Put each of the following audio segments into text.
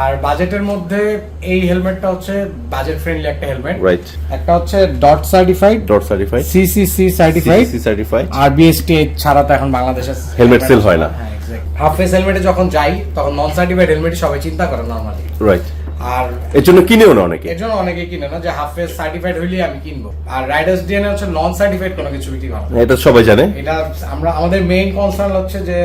আর বাজেটের মধ্যে এই হেলমেটটা হচ্ছে বাজেট ফ্রেন্ডলি একটা হেলমেট রাইট একটা হচ্ছে dot certified dot certified CCC certified CC certified আর বিএসটি ছাড়া তো এখন বাংলাদেশে হেলমেট সেল হয় না। হাফ ফেস হেলমেটে যখন যাই তখন নন সার্টিফাইড হেলমেট সবাই চিন্তা করে নরমালি রাইট আর এর জন্য কিনেও না অনেকে? এর জন্য অনেকে কিনে না যে হাফ ফেস সার্টিফাইড হইলে আমি কিনবো। আর রাইডার্স ডিএনএ হচ্ছে নন সার্টিফাইড কোনো কিছু বিক্রি করা এটা সবাই জানে। এটা আমরা আমাদের মেইন কনসার্ন হচ্ছে যে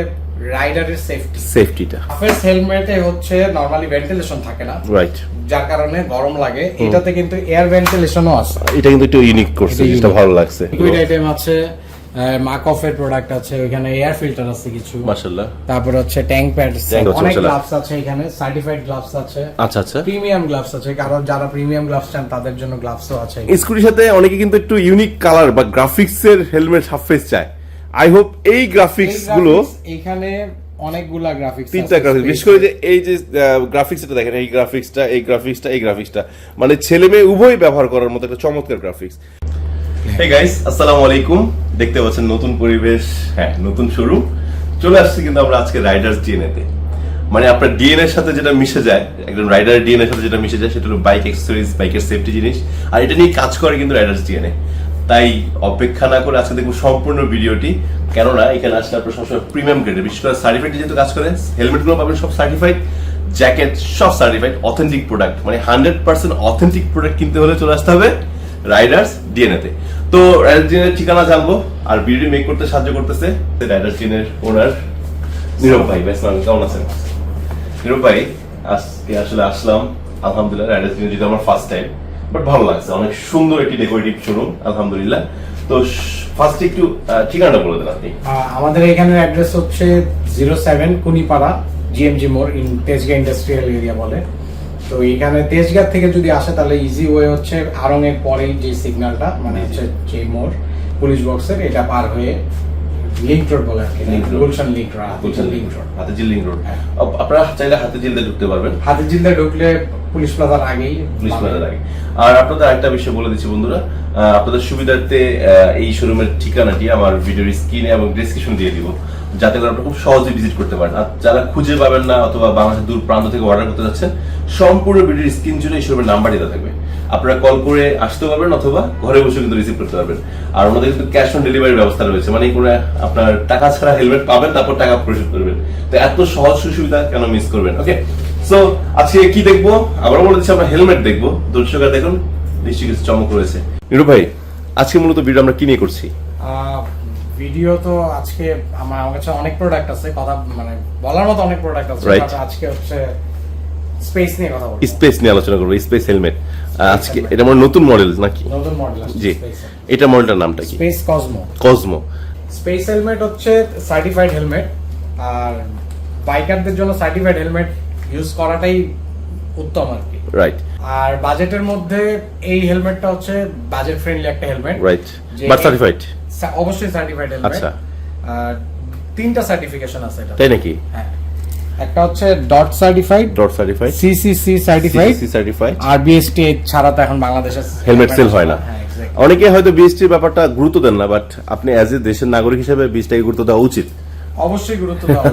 রাইডারের সেফটি সেফটিটা হেলমেটে হচ্ছে নরমালি ভেন্টিলেশন থাকে না। রাইট যার কারণে গরম লাগে। এটাতে কিন্তু এয়ার ভেন্টিলেশনও আছে। এটা কিন্তু একটু ইউনিক করছে যেটা ভালো লাগছে। লিকুইড আইটেম আছে মাক অফের প্রোডাক্ট আছে এয়ার ফিল্টার আছে কিছু। মাশাআল্লাহ। তারপরে হচ্ছে ট্যাঙ্ক প্যাড অনেক গ্লাভস আছে এখানে সার্টিফাইড গ্লাভস আছে। আচ্ছা আচ্ছা। প্রিমিয়াম গ্লাভস আছে। কারণ যারা প্রিমিয়াম গ্লাভস চান তাদের জন্য গ্লাভসও আছে স্কুটির সাথে অনেকে কিন্তু একটু ইউনিক কালার বা গ্রাফিক্স এর হেলমেট হাফ ফেস চায়। আই হোপ এই গ্রাফিক্সগুলো এখানে অনেকগুলা গ্রাফিক্স তিনটা গ্রাফিক্স বিশেষ করে যে এই যে গ্রাফিক্সটা দেখেন এই গ্রাফিক্সটা এই গ্রাফিক্সটা এই গ্রাফিক্সটা মানে ছেলে মেয়ে উভয় ব্যবহার করার মতো একটা চমৎকার গ্রাফিক্স হে গাইস আসসালামু আলাইকুম। দেখতে পাচ্ছেন নতুন পরিবেশ হ্যাঁ নতুন শুরু চলে আসছে কিন্তু আমরা আজকে রাইডার্স ডিএনএতে মানে আপনার ডিএনএ এর সাথে যেটা মিশে যায় একজন রাইডারের ডিএনএ এর সাথে যেটা মিশে যায় সেটা হলো বাইক অ্যাক্সেসরিজ বাইকের সেফটি জিনিস। আর এটা নিয়ে কাজ করে কিন্তু রাইডার্স ডিএনএ তাই অপেক্ষা না করে আজকে দেখব সম্পূর্ণ ভিডিওটি। কেননা এখানে আসলে আপনার সবসময় প্রিমিয়াম গ্রেডের বিশেষ করে সার্টিফাইড যেহেতু কাজ করে হেলমেটগুলো পাবেন সব সার্টিফাইড জ্যাকেট সব সার্টিফাইড অথেন্টিক প্রোডাক্ট মানে হান্ড্রেড পার্সেন্ট অথেন্টিক প্রোডাক্ট কিনতে হলে চলে আসতে হবে রাইডার্স ডিএনএতে তো। রাইডার্স ডিএনএর ঠিকানা জানব, আর ভিডিও মেক করতে সাহায্য করতেছে রাইডার্স ডিএনএর ওনার নীরব ভাই। বেশ কেমন আছেন? নীরব ভাই, আজকে আসলে আসলাম, আলহামদুলিল্লাহ রাইডার্স ডিএনএ যেটা আমার ফার্স্ট টাইম বাট ভালো লাগছে। অনেক সুন্দর একটি ডেকোরেটিভ শোরুম আলহামদুলিল্লাহ। তো ফার্স্ট একটু ঠিকানাটা বলে দেন আপনি। আমাদের এখানের অ্যাড্রেস হচ্ছে জিরো সেভেন কুনিপাড়া জিএমজি মোড় ইন তেজগা ইন্ডাস্ট্রিয়াল এরিয়া বলে। তো এখানে তেজগাঁ থেকে যদি আসে তাহলে ইজি ওয়ে হচ্ছে আরং এর পরেই যে সিগন্যালটা মানে হচ্ছে যে মোড় পুলিশ বক্সের এটা পার হয়ে লিঙ্ক রোড বলে আর কি গুলশান লিঙ্ক রোড বলছেন link road Hatirjheel link road. আপনারা চাইলে হাতিঝিলতে ঢুকতে পারবেন। হাতের ঢুকলে পুলিশ প্লাজার আগেই পুলিশ পাবেন। আগে আর আপনাদের আরেকটা বিষয় বলে দিচ্ছি বন্ধুরা আপনাদের সুবিধার্থে এই শোরুমের ঠিকানাটি আমার ভিডিওর স্ক্রিনে এবং ডিসক্রিপশন দিয়ে দিব যাতে করে আপনারা খুব সহজে ভিজিট করতে পারেন। আর যারা খুঁজে পাবেন না অথবা বাংলাদেশের দূর প্রান্ত থেকে অর্ডার করতে যাচ্ছেন সম্পূর্ণ ভিডিওর স্ক্রিন জুড়ে এই শোরুমের নাম্বার দেওয়া থাকবে। আপনারা কল করে আসতে পারবেন অথবা ঘরে বসে কিন্তু রিসিভ করতে পারবেন। আর ওনাদের কিন্তু ক্যাশ অন ডেলিভারি ব্যবস্থা রয়েছে মানে কোনো আপনার টাকা ছাড়া হেলমেট পাবেন তারপর টাকা পরিশোধ করবেন। তো এত সহজ সুবিধা কেন মিস করবেন? ওকে সো আজকে কি দেখব? আবার বলে দিচ্ছি আমরা হেলমেট দেখব। দর্শকরা দেখুন নিশ্চয়ই কিছু চমক রয়েছে। নিরু ভাই আজকে মূলত ভিডিও আমরা কি নিয়ে করছি? ভিডিও তো আজকে আমার আমার কাছে অনেক প্রোডাক্ট আছে কথা মানে বলার মতো অনেক প্রোডাক্ট আছে. আজকে হচ্ছে স্পেস নিয়ে কথা বলব। স্পেস নিয়ে আলোচনা করব স্পেস হেলমেট আজকে এটা আমার নতুন মডেল নাকি? নতুন মডেল জি। এটা মডেলটার নামটা কি? Space Cosmo Cosmo Space helmet হচ্ছে সার্টিফাইড হেলমেট আর বাইকারদের জন্য সার্টিফাইড হেলমেট ইউজ করাটাই উত্তম আর কি। রাইট আর বাজেটের মধ্যে এই হেলমেটটা হচ্ছে বাজেট ফ্রেন্ডলি একটা হেলমেট রাইট বাট সার্টিফাইড অবশ্যই সার্টিফাইড হেলমেট আচ্ছা। তিনটা সার্টিফিকেশন আছে এটা তাই নাকি? হ্যাঁ। একটা হচ্ছে dot certified dot certified CCC certified CC certified আর বিএসটি ছাড়া তো এখন বাংলাদেশে হেলমেট সেল হয় না। হ্যাঁ অনেকে হয়তো বিএসটির ব্যাপারটা গুরুত্ব দেন না বাট আপনি অ্যাজ এ দেশের নাগরিক হিসেবে বিএসটিকে গুরুত্ব দেওয়া উচিত। অবশ্যই গুরুত্ব দেওয়া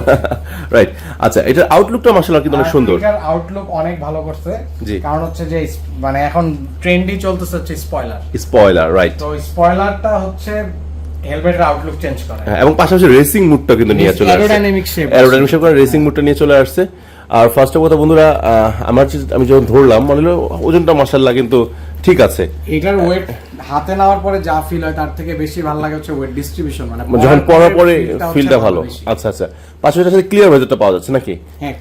রাইট আচ্ছা এটার আউটলুকটা মাসাল্লাহ কিন্তু অনেক সুন্দর। এটার আউটলুক অনেক ভালো করছে। জি। কারণ হচ্ছে যে মানে এখন ট্রেন্ডই চলতেছে হচ্ছে স্পয়লার স্পয়লার রাইট তো স্পয়লারটা হচ্ছে হেলমেটের আউটলুক চেঞ্জ করে। এবং পাশাপাশি রেসিং মুডটা কিন্তু নিয়ে চলে আসছে। Aerodynamic shape। Aerodynamic shape racing মুডটা নিয়ে চলে আসছে। আর ফার্স্ট অফ কথা বন্ধুরা আমার আমি যখন ধরলাম মনে হলো ওজনটা মাসাল্লাহ কিন্তু ঠিক আছে। এটার ওয়েট হাতে নেওয়ার পরে যা ফিল হয় তার থেকে বেশি ভালো লাগে হচ্ছে ওয়েট ডিস্ট্রিবিউশন মানে মানে যখন পরে ফিলটা ভালো। আচ্ছা আচ্ছা। পাশাপাশি সাথে ক্লিয়ার ভেতরটা পাওয়া যাচ্ছে নাকি? হ্যাঁ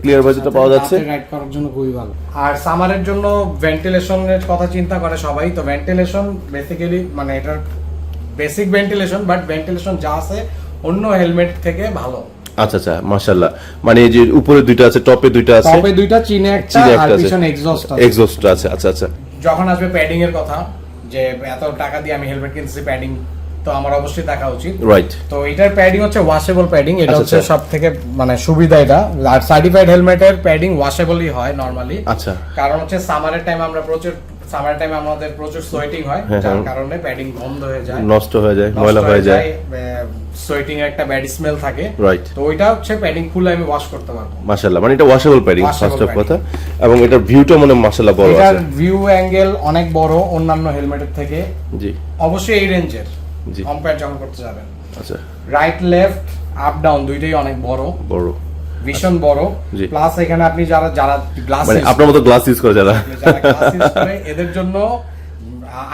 ক্লিয়ার budget-টা পাওয়া যাচ্ছে। রাইড করার জন্য খুবই ভালো। আর সামারের জন্য ভেন্টিলেশনের কথা চিন্তা করে সবাই। তো ভেন্টিলেশন বেসিক্যালি মানে এটার বেসিক ভেন্টিলেশন বাট ভেন্টিলেশন যা আছে অন্য হেলমেট থেকে ভালো। আচ্ছা আচ্ছা মাশাল্লাহ মানে যে উপরে দুইটা আছে টপে দুইটা আছে। টপে দুইটা চিনে একটা আর পিছনে এক্সস্ট আছে। এক্সস্ট আছে আচ্ছা আচ্ছা। যখন আসবে প্যাডিং এর কথা যে এত টাকা দিয়ে আমি হেলমেট কিনছি প্যাডিং তো আমার অবশ্যই দেখা উচিত। রাইট তো এটার প্যাডিং হচ্ছে ওয়াশেবল প্যাডিং এটা আচ্ছা, হচ্ছে আচ্ছা। সব থেকে মানে সুবিধা এটা। আর সার্টিফাইড হেলমেটের প্যাডিং ওয়াশেবলই হয় নরমালি আচ্ছা। কারণ হচ্ছে সামারের টাইম আমরা প্রচুর সামার টাইমে আমাদের প্রচুর সোয়েটিং হয় হ্যাঁ, যার হ্যাঁ। কারণে প্যাডিং বন্ধ হয়ে যায়। নষ্ট হয়ে যায় ময়লা হয়ে যায়। সোয়েটিং এর একটা ব্যাড স্মেল থাকে। রাইট তো ওইটা হচ্ছে প্যাডিং খুলে আমি ওয়াশ করতে পারব। মাশাআল্লাহ মানে এটা ওয়াশেবল প্যাডিং ফার্স্ট অফ কথা। এবং এটার ভিউটা মানে মাশাআল্লাহ বড় এটার আছে। ভিউ অ্যাঙ্গেল অনেক বড় অন্যান্য হেলমেটের থেকে। জি। অবশ্যই এই রেঞ্জের জি। কম্পেয়ার যখন করতে যাবেন। আচ্ছা। রাইট লেফট আপ ডাউন দুইটাই অনেক বড়। বড়। ভীষণ বড়। প্লাস এখানে আপনি যারা যারা গ্লাস মানে আপনার মতো গ্লাস ইউজ করে যারা। যারা গ্লাস ইউজ করে এদের জন্য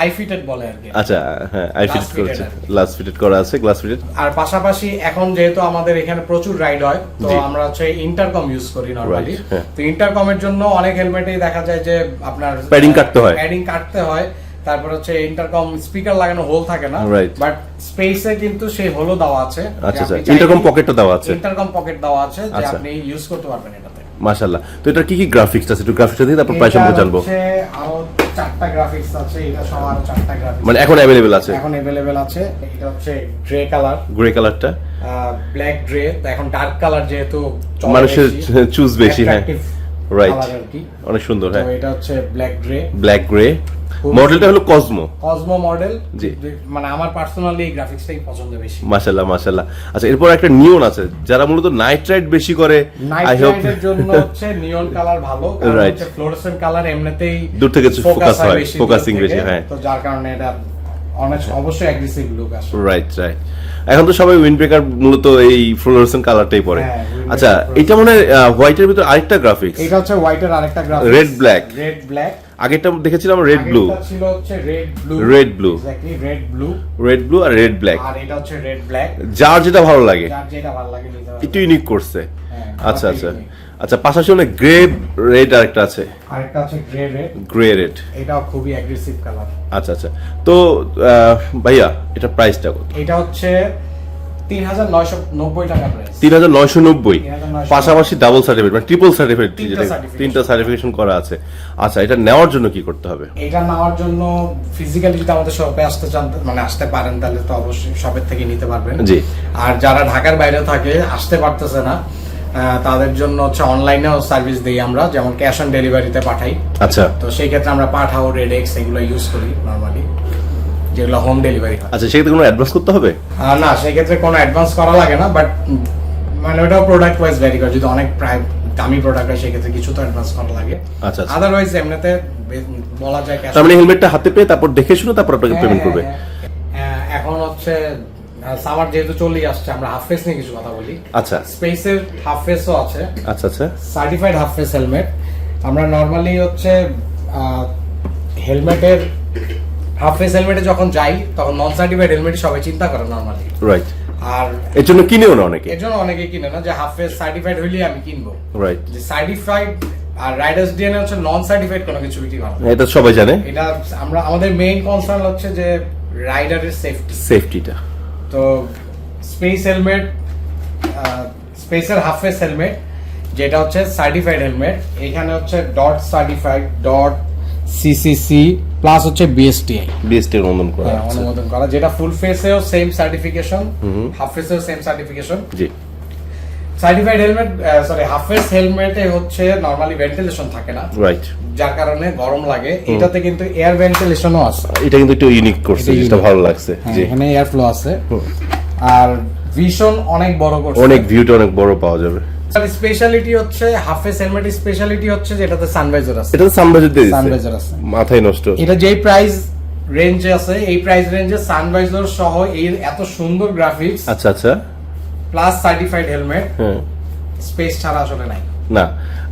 আই ফিটেড বলে আর কি। আচ্ছা হ্যাঁ আই ফিটেড করেছে গ্লাস ফিটেড করা আছে গ্লাস ফিটেড আর পাশাপাশি এখন যেহেতু আমাদের এখানে প্রচুর রাইড হয় তো আমরা হচ্ছে ইন্টারকম ইউজ করি নরমালি হ্যাঁ। তো ইন্টারকমের জন্য অনেক হেলমেটেই দেখা যায় যে আপনার Padding কাটতে হয়। প্যাডিং কাটতে হয়। তারপর হচ্ছে ইন্টারকম স্পিকার লাগানো হোল থাকে না Right. বাট স্পেসে কিন্তু সেই হোলও দেওয়া আছে আচ্ছা আচ্ছা ইন্টারকম পকেটটা দেওয়া আছে ইন্টারকম পকেট দেওয়া আছে যে আচ্ছা। আপনি ইউজ করতে পারবেন এটাতে মাশাআল্লাহ তো এটা কি কি গ্রাফিক্স আছে একটু গ্রাফিক্সটা দিয়ে তারপর প্রাইস সম্পর্কে এটার জানবো হচ্ছে আরো চারটা গ্রাফিক্স আছে এটা সহ আরো চারটা গ্রাফিক্স মানে এখন অ্যাভেলেবেল আছে এখন अवेलेबल আছে এটা হচ্ছে গ্রে কালার গ্রে কালারটা ব্ল্যাক গ্রে এখন ডার্ক কালার যেহেতু চলে মানুষের বেশি, choose বেশি, হ্যাঁ। কি। অনেক সুন্দর হ্যাঁ। এটা হচ্ছে ব্ল্যাক গ্রে ব্ল্যাক গ্রে মডেলটা হলো কসমো কসমো মডেল জি। মানে আমার পার্সোনালি এই গ্রাফিক্সটাই পছন্দ বেশি। মাশাল্লাহ মাশাল্লাহ আচ্ছা এরপর একটা নিয়ন আছে যারা মূলত নাইট রাইড বেশি করে। আই হোপ রাইডের জন্য হচ্ছে নিয়ন কালার ভালো কারণ হচ্ছে ফ্লোরোসেন্ট কালার এমনিতেই দূর থেকে focus হয়, থেকে, বেশি, হ্যাঁ। তো যার কারণে এটা অবশ্যই অ্যাগ্রেসিভ লুক আসে রাইট রাইট এখন তো সবাই উইন্ড ব্রেকার মূলত এই ফ্লোরোসেন্ট কালারটাই পরে। হ্যাঁ, আচ্ছা এটা মনে হয় হোয়াইটের ভিতর আরেকটা গ্রাফিক্স এটা হচ্ছে হোয়াইটের আরেকটা graphics Red black। Red black আগেরটা দেখেছিলাম রেড ব্লু ছিল হচ্ছে red blue blue। Exactly red blue red blue আর রেড ব্ল্যাক আর এটা হচ্ছে রেড ব্ল্যাক যার যেটা ভালো লাগে। যার যেটা ভালো লাগে একটু ইউনিক করছে। হ্যাঁ, আচ্ছা আচ্ছা। আচ্ছা পাশাপাশি অনেক গ্রে রেড আরেকটা আছে। আরেকটা আছে গ্রে রেড গ্রে রেড এটাও খুবই অ্যাগ্রেসিভ কালার আচ্ছা আচ্ছা। তো ভাইয়া এটা প্রাইসটা কত? এটা হচ্ছে তিন হাজার নয়শো নব্বই টাকা প্রাইস তিন হাজার নয়শো নব্বই। 3,990 পাশাপাশি ডাবল সার্টিফিকেট মানে ট্রিপল সার্টিফিকেট তিনটা সার্টিফিকেশন করা আছে। আচ্ছা এটা নেওয়ার জন্য কি করতে হবে? এটা নেওয়ার জন্য ফিজিক্যালি যদি আমাদের শপে আসতে চান মানে আসতে পারেন তাহলে তো অবশ্যই শপের থেকে নিতে পারবেন। জি। আর যারা ঢাকার বাইরে থাকে আসতে পারতেছে না। তাদের জন্য হচ্ছে অনলাইনেও সার্ভিস দিই আমরা যেমন ক্যাশ অন ডেলিভারিতে পাঠাই। আচ্ছা। তো সেই ক্ষেত্রে আমরা পাঠাও রেড এক্স এগুলো ইউজ করি নর্মালি যেগুলো হোম ডেলিভারি হয়। আচ্ছা সেক্ষেত্রে কোনো অ্যাডভান্স করতে হবে? না সেই ক্ষেত্রে কোনো অ্যাডভান্স করা লাগে না বাট মানে ওটাও প্রোডাক্ট ওয়াইজ ভ্যারি করে। যদি অনেক প্রায় দামি প্রোডাক্ট হয় সেক্ষেত্রে কিছু তো অ্যাডভান্স করা লাগে। আচ্ছা, আচ্ছা। আদারওয়াইজ এমনিতে বলা যায় তার মানে হেলমেটটা হাতে পেয়ে তারপর দেখে শুনে তারপর আপনাকে হ্যাঁ, পেমেন্ট করবে? হ্যাঁ, হ্যাঁ। এখন হচ্ছে সামার যেহেতু চলেই আসছে আমরা হাফ ফেস নিয়ে কিছু কথা বলি। আচ্ছা। স্পেসের হাফ ফেসও আছে। আচ্ছা আচ্ছা। সার্টিফাইড হাফ ফেস হেলমেট আমরা নর্মালি হচ্ছে হেলমেটের হাফ ফেস হেলমেটে যখন যাই তখন নন সার্টিফাইড হেলমেট সবাই চিন্তা করে নর্মালি রাইট আর এর জন্য কিনেও না অনেকে? এর জন্য অনেকে কিনে না যে হাফ ফেস সার্টিফাইড হইলেই আমি কিনবো। রাইট যে সার্টিফাইড আর রাইডার্স ডিএনএ হচ্ছে নন সার্টিফাইড কোনো কিছু বিক্রি করা এটা সবাই জানে। এটা আমরা আমাদের মেইন কনসার্ন হচ্ছে যে রাইডারের সেফটি সেফটিটা তো স্পেস হেলমেট স্পেসের হাফ ফেস হেলমেট যেটা হচ্ছে সার্টিফাইড হেলমেট এখানে হচ্ছে dot certified dot CCC plus হচ্ছে বিএসটিআই বিএসটি অনুমোদন করা আছে অনুমোদন করা। যেটা ফুল ফেসেও সেম সার্টিফিকেশন হাফ ফেসেও সেম সার্টিফিকেশন জি। সার্টিফাইড হেলমেট সরি হেলমেটে হচ্ছে নর্মালি ভেন্টিলেশন থাকে না। রাইট যার কারণে গরম লাগে। এটাতে কিন্তু এয়ার ভেন্টিলেশনও আছে। এটা কিন্তু একটু ইউনিক করছে unique। ভালো লাগছে। হ্যাঁ, জি। এখানে এয়ার ফ্লো আছে। আর ভীষণ অনেক বড় করছে। অনেক ভিউটা অনেক বড় পাওয়া যাবে। স্পেশালিটি হচ্ছে হাফ ফেস হেলমেট স্পেশালিটি হচ্ছে যেটাতে সানভাইজার আছে। এটা সানভাইজার দিয়ে সানভাইজার আছে। মাথায় নষ্ট। এটা যেই প্রাইস রেঞ্জে আছে এই প্রাইস রেঞ্জে সানভাইজার সহ এই এত সুন্দর গ্রাফিক্স আচ্ছা আচ্ছা। প্লাস সার্টিফাইড হেলমেট স্পেস ছাড়া আসলে নাই। না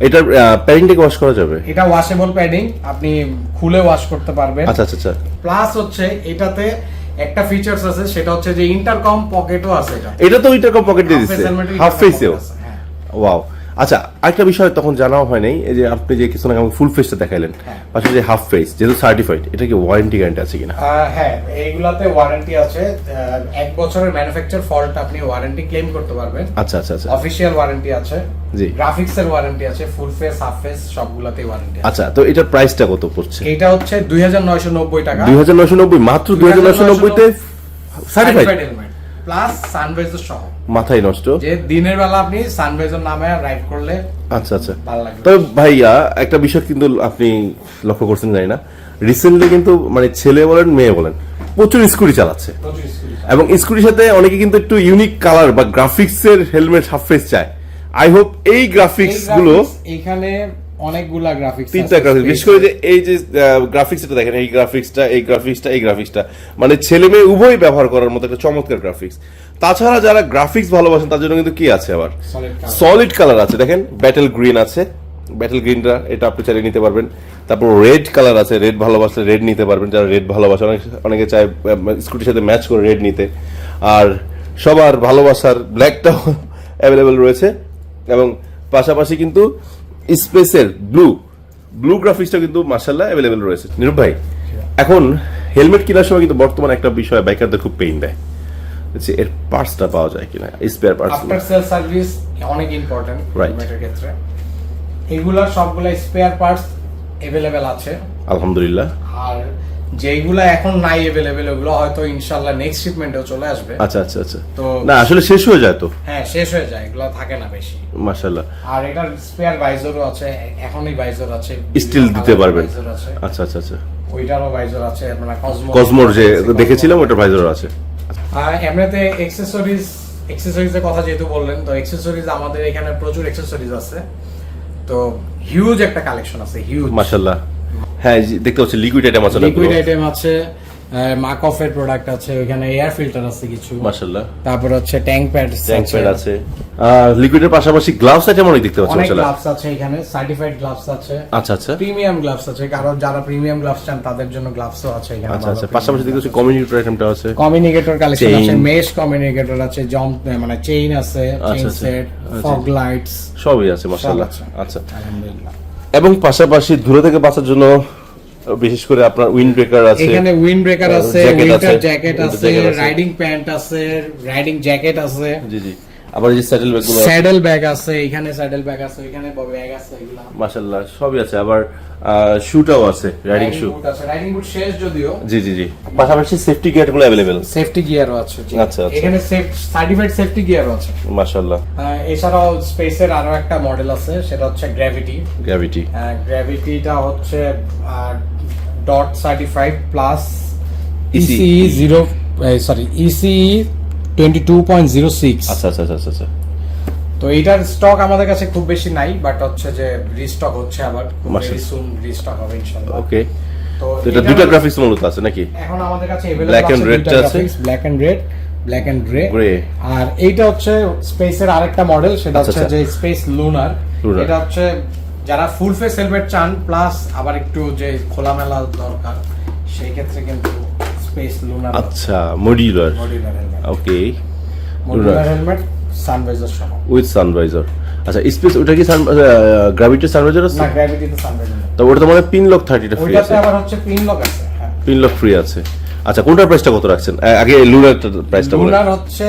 এটা প্যারিংটাকে ওয়াশ করা যাবে? এটা ওয়াশেবল প্যাডিং আপনি খুলে ওয়াশ করতে পারবেন। আচ্ছা আচ্ছা আচ্ছা। প্লাস হচ্ছে এটাতে একটা ফিচারস আছে সেটা হচ্ছে যে ইন্টারকম পকেটও আছে এটা। তো ইন্টারকম পকেট দিয়ে দিচ্ছে। হাফ ফেসেও। ওয়াও আচ্ছা আরেকটা বিষয় তখন জানাও হয় নাই এই যে আপনি যে কিছু না ফুল ফেসটা দেখাইলেন। পাশাপাশি হাফ ফেস যেহেতু সার্টিফাইড এটা কি ওয়ারেন্টি গ্যারান্টি আছে কিনা? হ্যাঁ এইগুলাতে ওয়ারেন্টি আছে। এক বছরের ম্যানুফ্যাকচার ফল্ট আপনি ওয়ারেন্টি ক্লেম করতে পারবেন। আচ্ছা আচ্ছা আচ্ছা। অফিসিয়াল ওয়ারেন্টি আছে। জি। গ্রাফিক্স এর ওয়ারেন্টি আছে ফুল ফেস হাফ ফেস সবগুলাতেই ওয়ারেন্টি আছে। আচ্ছা তো এটার প্রাইসটা কত পড়ছে? এটা হচ্ছে দুই হাজার নয়শো নব্বই টাকা। দুই হাজার নয়শো নব্বই মাত্র দুই হাজার নয়শো নব্বইতে সার্টিফাইড প্লাস সানভাইজার সহ। মাথায় নষ্ট? যে দিনের বেলা আপনি সানভাইজার নামে রাইড করলে আচ্ছা আচ্ছা। ভালো লাগবে। তবে ভাইয়া একটা বিষয় কিন্তু আপনি লক্ষ্য করছেন জানি না। রিসেন্টলি কিন্তু মানে ছেলে বলেন মেয়ে বলেন প্রচুর স্কুটি চালাচ্ছে। এবং স্কুটির সাথে অনেকে কিন্তু একটু ইউনিক কালার বা গ্রাফিক্স এর হেলমেট সারফেস চায়। আই হোপ এই গ্রাফিক্সগুলো এখানে অনেকগুলা গ্রাফিক্স তিনটা গ্রাফিক্স বিশেষ করে যে এই যে গ্রাফিক্সটা দেখেন এই গ্রাফিক্সটা এই গ্রাফিক্সটা এই গ্রাফিক্সটা মানে ছেলে মেয়ে উভয় ব্যবহার করার মতো একটা চমৎকার গ্রাফিক্স তাছাড়া যারা গ্রাফিক্স ভালোবাসেন তার জন্য কিন্তু কি আছে আবার? সলিড কালার সলিড কালার আছে। দেখেন ব্যাটেল গ্রিন আছে। ব্যাটেল গ্রিনটা এটা আপনি চাইলে নিতে পারবেন। তারপর রেড কালার আছে। রেড ভালোবাসলে রেড নিতে পারবেন। যারা রেড ভালোবাসে অনেক অনেকে চায় স্কুটির সাথে ম্যাচ করে রেড নিতে। আর সবার ভালোবাসার ব্ল্যাকটাও অ্যাভেলেবেল রয়েছে। এবং পাশাপাশি কিন্তু স্পেসের ব্লু ব্লু গ্রাফিক্সটা কিন্তু মার্শাল্লাহ অ্যাভেলেবেল রয়েছে। নিরূপ ভাই এখন হেলমেট কেনার সময় কিন্তু বর্তমানে একটা বিষয় বাইকারদের খুব পেইন দেয়। যে এর পার্টসটা পাওয়া যায় কিনা spare parts after sale service অনেক ইম্পর্টেন্ট. হেলমেটের ক্ষেত্রে। এগুলা সবগুলা স্পেয়ার পার্টস অ্যাভেলেবেল আছে। আলহামদুলিল্লাহ। আর যেগুলা এখন নাই এভেলেবেল ওগুলো হয়তো ইনশাআল্লাহ নেক্সট শিপমেন্টেও চলে আসবে। আচ্ছা আচ্ছা আচ্ছা। তো- না আসলে শেষ হয়ে যায় তো? হ্যাঁ শেষ হয়ে যায় এগুলো থাকে না বেশি। মাশাল্লাহ আর এটার স্পেয়ার ভাইজরও আছে এখনই ভাইজর আছে। স্টিল দিতে পারবেন। আচ্ছা আচ্ছা আচ্ছা। ওইটারও ভাইজর আছে মানে কসমো কসমোর যে দেখেছিলাম ওটার ভাইজার আছে। আর এমনিতে এক্সেসরিজ এর কথা যেহেতু বললেন তো এক্সেসরিজ আমাদের এখানে প্রচুর এক্সেসরিজ আছে। তো হিউজ একটা কালেকশন আছে হিউজ মাশাল্লাহ হ্যাঁ দেখতে পাচ্ছি লিকুইড আইটেম আছে লিকুইড আইটেম আছে মাকফের প্রোডাক্ট আছে ওখানে এয়ার ফিল্টার আছে কিছু। মাশাল্লাহ তারপর হচ্ছে ট্যাঙ্ক প্যাড ট্যাঙ্ক প্যাড আছে। লিকুইডের পাশাপাশি গ্লাভস আইটেম অনেক দেখতে পাচ্ছি অনেক গ্লাভস আছে এখানে সার্টিফাইড গ্লাভস আছে। আচ্ছা আচ্ছা। প্রিমিয়াম গ্লাভস আছে কারণ যারা প্রিমিয়াম গ্লাভস চান তাদের জন্য গ্লাভসও আছে এখানে আচ্ছা আচ্ছা। পাশাপাশি দেখতে পাচ্ছি কমিউনিকেটর আইটেমটা আছে। Communicator collection. আছে মেশ কমিউনিকেটর আছে জম মানে চেইন আছে চেইন সেট। ফগ লাইটস সবই আছে মাশাল্লাহ আছে। আচ্ছা। আলহামদুলিল্লাহ। এবং পাশাপাশি ধুলো থেকে বাঁচার জন্য বিশেষ করে আপনার উইন্ড ব্রেকার আছে এখানে উইন্ড ব্রেকার আছে উইন্টার জ্যাকেট আছে রাইডিং প্যান্ট আছে রাইডিং জ্যাকেট আছে জি জি। আবার যে স্যাডেল ব্যাগগুলো স্যাডেল ব্যাগ আছে এখানে স্যাডেল ব্যাগ আছে এখানে ব্যাগ আছে এগুলা। মাশাআল্লাহ সবই আছে। আবার শুটাও আছে রাইডিং শু আছে রাইডিং বুট শেষ যদিও। জি জি জি। পাশাপাশি সেফটি গেটগুলো অ্যাভেলেবেল সেফটি গিয়ারও আছে জি। আচ্ছা, আচ্ছা। এখানে সার্টিফাইড সেফটি গিয়ারও আছে। মাশাল্লাহ এছাড়াও স্পেসের আরও একটা মডেল আছে সেটা হচ্ছে গ্র্যাভিটি গ্র্যাভিটি গ্র্যাভিটিটা হচ্ছে dot certified plus ECE zero sorry ECE twenty two point zero six আচ্ছা আচ্ছা আচ্ছা আচ্ছা। তো এইটার স্টক আমাদের কাছে খুব বেশি নাই বাট হচ্ছে যে রিস্টক হচ্ছে আবার মাশাআল্লাহ। সুন রিস্টক হবে ইনশাআল্লাহ ওকে তো তো এটা এটার- দুটো গ্রাফিক্স মূলত আছে নাকি এখন আমাদের কাছে अवेलेबल Black and red টা আছে? Black and red black and grey Grey। আর এইটা হচ্ছে স্পেসের আরেকটা মডেল সেটা আচ্ছা, হচ্ছে আচ্ছা। যে স্পেস লুনার Lunar। এটা হচ্ছে যারা ফুল ফেস হেলমেট চান প্লাস আবার একটু যে খোলামেলা দরকার সেই ক্ষেত্রে কিন্তু স্পেস লুনার আচ্ছা modular modular helmet okay modular helmet sun visor সহ উইথ সানভাইজার আচ্ছা স্পেস ওটা কি গ্র্যাভিটি সানভাইজার আছে? না সানভাইজার তো ওটা তো মানে পিন লক ফ্রি আছে ওইটাতে আবার হচ্ছে পিন লক আছে হ্যাঁ। পিন লক ফ্রি আছে। আচ্ছা কোনটার প্রাইসটা কত রাখছেন? আগে লুনার প্রাইসটা বলেন। লুনার হচ্ছে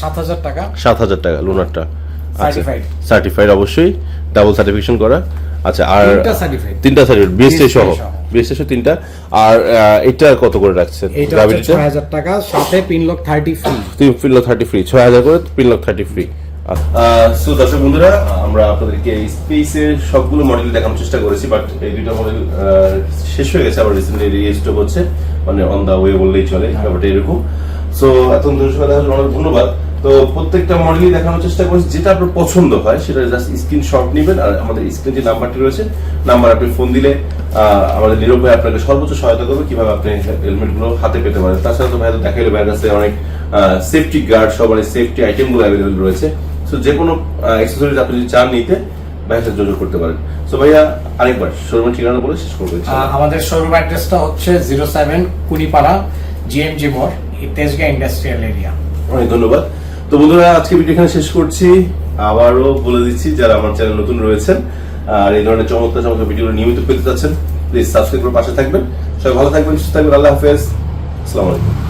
সাত হাজার টাকা। সাত হাজার টাকা লুনারটা আচ্ছা সার্টিফাইড অবশ্যই। ডাবল সার্টিফিকেশন করা। আচ্ছা আর। তিনটা সার্টিফিকেট বিএসটি সহ। সহ তিনটা। আর আহ, এটা কত করে রাখছেন ছয় হাজার টাকা সাথে পিন লক থার্টি ফ্রি তিন পিন লক থার্টি ফ্রি ছয় হাজার করে pin lock thirty free so দর্শক বন্ধুরা আমরা আপনাদেরকে স্পেসের সবগুলো মডেল দেখানোর চেষ্টা করেছি বাট এই দুইটা মডেল শেষ হয়ে গেছে আবার রিসেন্টলি রিস্টক হচ্ছে। মানে অন দা ওয়ে বললেই চলে ব্যাপারটা এরকম। সো অনেক ধন্যবাদ। তো প্রত্যেকটা মডেলই দেখানোর চেষ্টা করেছি। যেটা আপনার পছন্দ হয় সেটা জাস্ট স্ক্রিনশট নেবেন আর আমাদের স্ক্রিন যে নাম্বারটি রয়েছে নাম্বার আপনি ফোন দিলে আমাদের নীরব ভাই আপনাকে সর্বোচ্চ সহায়তা করবে কীভাবে আপনি হেলমেটগুলো হাতে পেতে পারেন। তাছাড়া তো ভাই দেখাইলে ব্যাগ আছে অনেক সেফটি গার্ড সব মানে সেফটি আইটেমগুলো অ্যাভেলেবল রয়েছে। সো যে কোনো অ্যাক্সেসরিজ আপনি যদি চান নিতে ভাইয়ের সাথে যোগাযোগ করতে পারেন। সো ভাইয়া আরেকবার শোরুমের ঠিকানা বলে শেষ করব আমাদের শোরুম অ্যাড্রেসটা হচ্ছে জিরো সেভেন কুড়িপাড়া জিএমজি মোড় তেজগাঁ ইন্ডাস্ট্রিয়াল এরিয়া অনেক ধন্যবাদ। তো বন্ধুরা, আজকে ভিডিও এখানে শেষ করছি। আবারও বলে দিচ্ছি, যারা আমার চ্যানেল নতুন রয়েছেন আর এই ধরনের চমৎকার চমৎকার ভিডিও নিয়মিত পেতে চাচ্ছেন প্লিজ সাবস্ক্রাইব করে পাশে থাকবেন। সবাই ভালো থাকবেন, সুস্থ থাকবেন। আল্লাহ হাফেজ। আসসালামু আলাইকুম।